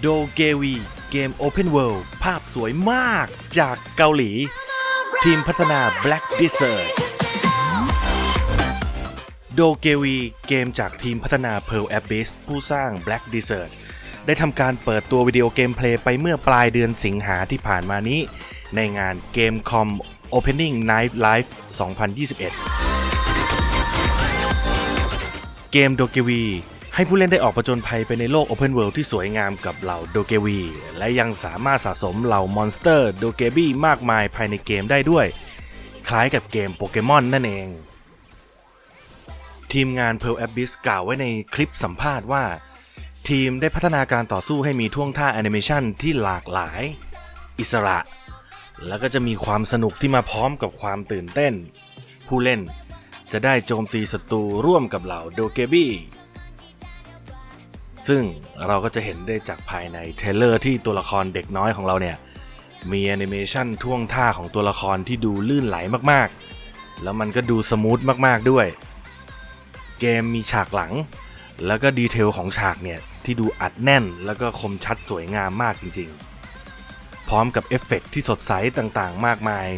โดเกวี เกม Open World ภาพสวยมากจากเกาหลี ทีมพัฒนา Black Desert โดเกวี เกมจากทีมพัฒนา Pearl Abyss ผู้สร้าง Black Desert ได้ทำการเปิดตัววิดีโอเกมเพลย์ไปเมื่อปลายเดือนสิงหาที่ผ่านมานี้ ในงานเกมคอม Opening Night Live 2021 เกมโดเกวี ให้ผู้เล่นได้ออกประจนภัยไปในโลก Open World ที่สวยงามกับเหล่าโดเกวี และยังสามารถสะสมเหล่ามอนสเตอร์โดเกบี้มากมายภายในเกมได้ด้วย คล้ายกับเกมโปเกมอนนั่นเอง ทีมงาน Pearl Abyss กล่าวไว้ในคลิปสัมภาษณ์ว่า ทีมได้พัฒนาการต่อสู้ให้มีท่วงท่าแอนิเมชันที่หลากหลาย อิสระ แล้วก็จะมีความสนุกที่มาพร้อมกับความตื่นเต้น ผู้เล่นจะได้โจมตีศัตรูร่วมกับเหล่าโดเกบี้ ซึ่งเราก็จะเห็นได้จากภายในเทเลอร์ที่ตัวละครเด็กน้อยของเราเนี่ย มีแอนิเมชันท่วงท่าของตัวละครที่ดูลื่นไหลมากๆ แล้วมันก็ดูสมูทมากๆด้วย เกมมีฉากหลัง แล้วก็ดีเทลของฉากเนี่ย ที่ดูอัดแน่นแล้วก็คมชัดสวยงามมากจริงๆ พร้อมกับเอฟเฟกต์ที่สดใสต่างๆ มากมาย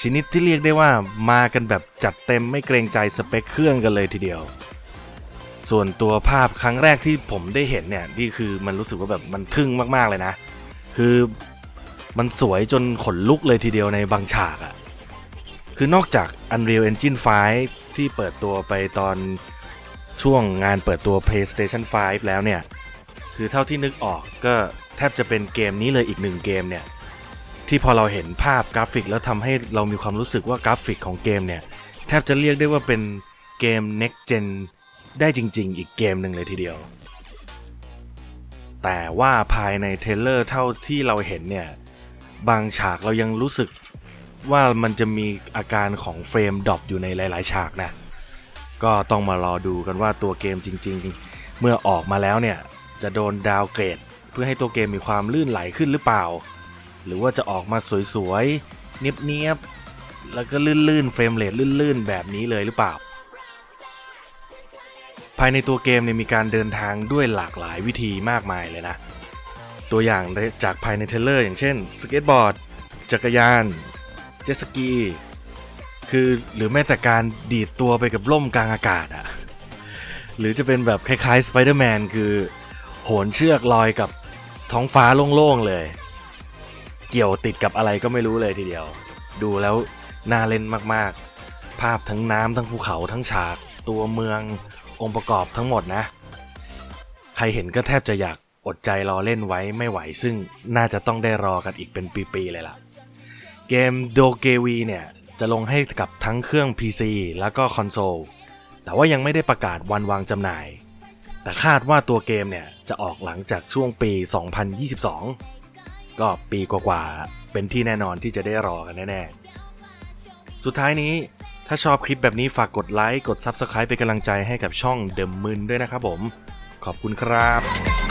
ชนิดที่เรียกได้ว่ามากันแบบจัดเต็มไม่เกรงใจสเปคเครื่องกันเลยทีเดียว ส่วนตัวภาพครั้งแรกที่ผมได้เห็นเนี่ยนี่คือมันรู้สึกว่าแบบมันทึ่งมากๆเลยนะ คือมันสวยจนขนลุกเลยทีเดียวในบางฉากอะ่ะ คือนอกจาก Unreal Engine 5 ที่เปิดตัวไปตอนช่วงงานเปิดตัว PlayStation 5 แล้วเนี่ย คือเท่าที่นึกออกก็แทบจะเป็นเกมนี้เลยอีกหนึ่งเกมเนี่ย ที่พอเราเห็นภาพกราฟิกแล้วทำให้เรามีความรู้สึกว่ากราฟิกของเกมเนี่ย แทบจะเรียกได้ว่าเป็นเกม next gen ได้จริง ๆ อีกเกมหนึ่งเลยทีเดียว แต่ว่าภายในเทเลอร์เท่าที่เราเห็นเนี่ย บางฉากเรายังรู้สึกว่ามันจะมีอาการของเฟรมดรอปอยู่ในหลาย ๆ ฉากนะ ก็ต้องมารอดูกันว่าตัวเกมจริง ๆ เมื่อออกมาแล้วเนี่ย จะโดนดาวเกรด เพื่อให้ตัวเกมมีความลื่นไหลขึ้นหรือเปล่า หรือว่าจะออกมาสวย ๆ เนียบ ๆ แล้วก็ลื่น ๆ เฟรมเรทลื่น ๆ แบบนี้เลยหรือเปล่า ภายในตัวเกมเนี่ยมีการเดินทางด้วยหลากหลายวิธีมากมายเลยนะ ตัวอย่างจากภายในเทเลอร์อย่างเช่นสเก็ตบอร์ด จักรยาน เจ็ตสกี คือหรือแม้แต่การดีดตัวไปกับล่มกลางอากาศอะหรือจะเป็นแบบคล้ายๆสไปเดอร์แมนคือ โหนเชือกลอยกับท้องฟ้าโล่งๆเลย เกี่ยวติดกับอะไรก็ไม่รู้เลยทีเดียว ดูแล้วน่าเล่นมากๆ ภาพทั้งน้ำทั้งภูเขาทั้งฉาก ตัวเมือง องค์ประกอบทั้งหมดนะ ใครเห็นก็แทบจะอยากอดใจรอเล่นไว้ไม่ไหวซึ่งน่าจะต้องได้รอกันอีกเป็นปีๆเลยล่ะ เกมโดเกวีเนี่ย จะลงให้กับทั้งเครื่อง PC แล้วก็คอนโซล แต่ว่ายังไม่ได้ประกาศวันวางจำหน่าย แต่คาดว่าตัวเกมเนี่ย จะออกหลังจากช่วงปี 2022 ก็ปีกว่าๆ เป็นที่แน่นอนที่จะได้รอกันแน่ๆ สุดท้ายนี้ ถ้าชอบคลิปแบบนี้ฝากกดไลค์ กด Subscribe เป็นกำลังใจให้กับช่องเด e m ม n ด้วยนะครับผม ขอบคุณครับ